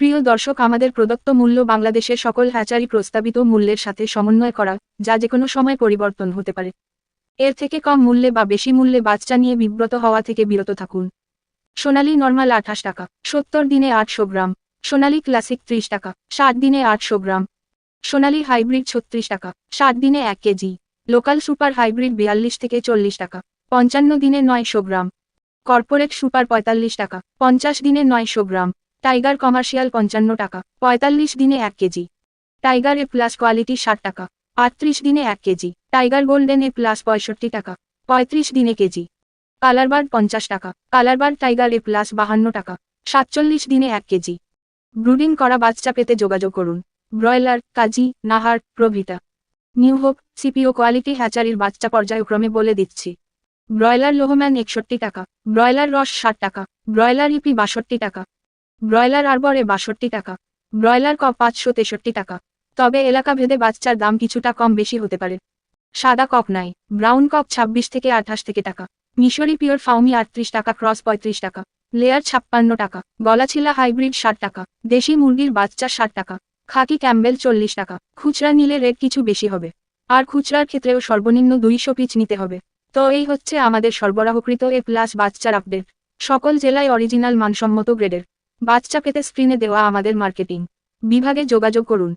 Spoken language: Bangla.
প্রিয় দর্শক, আমাদের প্রদত্ত মূল্য বাংলাদেশের সকল হ্যাচারি প্রস্তাবিত মূল্যের সাথে সমন্বয় করা, যা যে কোনো সময় পরিবর্তন হতে পারে। এর থেকে কম মূল্যে বা বেশি মূল্যে বাচ্চা নিয়ে বিব্রত হওয়া থেকে বিরত থাকুন। সোনালী নর্মাল আঠাশ টাকা, সত্তর দিনে আটশো গ্রাম। সোনালী ক্লাসিক ত্রিশ টাকা, ষাট দিনে আটশো গ্রাম। সোনালী হাইব্রিড ছত্রিশ টাকা, ষাট দিনে এক কেজি। লোকাল সুপার হাইব্রিড বিয়াল্লিশ থেকে চল্লিশ টাকা, পঞ্চান্ন দিনে নয়শো গ্রাম। কর্পোরেট সুপার পঁয়তাল্লিশ টাকা, পঞ্চাশ দিনে নয়শো গ্রাম। টাইগার কমার্শিয়াল পঞ্চান্ন টাকা, পঁয়তাল্লিশ দিনে এক KG. Tiger A plus quality ষাট টাকা, আটত্রিশ দিনে এক KG. Tiger golden A plus পঁয়ষট্টি টাকা, পঁয়ত্রিশ দিনে কেজি। কালারবার্ড পঞ্চাশ টাকা কালারবার্ড টাইগার এ প্লাস বাহান্ন টাকা, সাতচল্লিশ দিনে এক কেজি। ব্রুডিং করা বাচ্চা পেতে যোগাযোগ করুন। ব্রয়লার, কাজী, নাহার, প্রভৃতা। নিউ হোপ, সিপিও কোয়ালিটি হ্যাচারির বাচ্চা পর্যায়ক্রমে বলে দিচ্ছি। ব্রয়লার লোহম্যান একষট্টি টাকা, ব্রয়লার রস ষাট টাকা, ব্রয়লার ইপি বাষট্টি টাকা ব্রয়লার আরবরে বাষট্টি টাকা। ব্রয়লার কক পাঁচশো তেষট্টি টাকা। তবে এলাকা ভেদে বাচ্চার দাম কিছুটা কম বেশি হতে পারে। সাদা কপ নাই। ব্রাউন কপ ছাব্বিশ থেকে আঠাশ থেকে টাকা। মিশরি পিওর ফাউমি আটত্রিশ টাকা, ক্রস পঁয়ত্রিশ টাকা। লেয়ার ছাপ্পান্ন টাকা। গলাছিলা হাইব্রিড ষাট টাকা। দেশি মুরগির বাচ্চা ষাট টাকা। খাকি ক্যাম্বেল চল্লিশ টাকা। খুচরা নিলে রেট কিছু বেশি হবে। আর খুচরার ক্ষেত্রেও সর্বনিম্ন দুইশো পিচ নিতে হবে। তো এই হচ্ছে আমাদের সরবরাহকৃত এ প্লাস বাচ্চার আপডেট। সকল জেলায় অরিজিনাল মানসম্মত গ্রেডের। বাচ্চা পেতে স্ক্রিনে দেওয়া আমাদের মার্কেটিং বিভাগে যোগাযোগ করুন।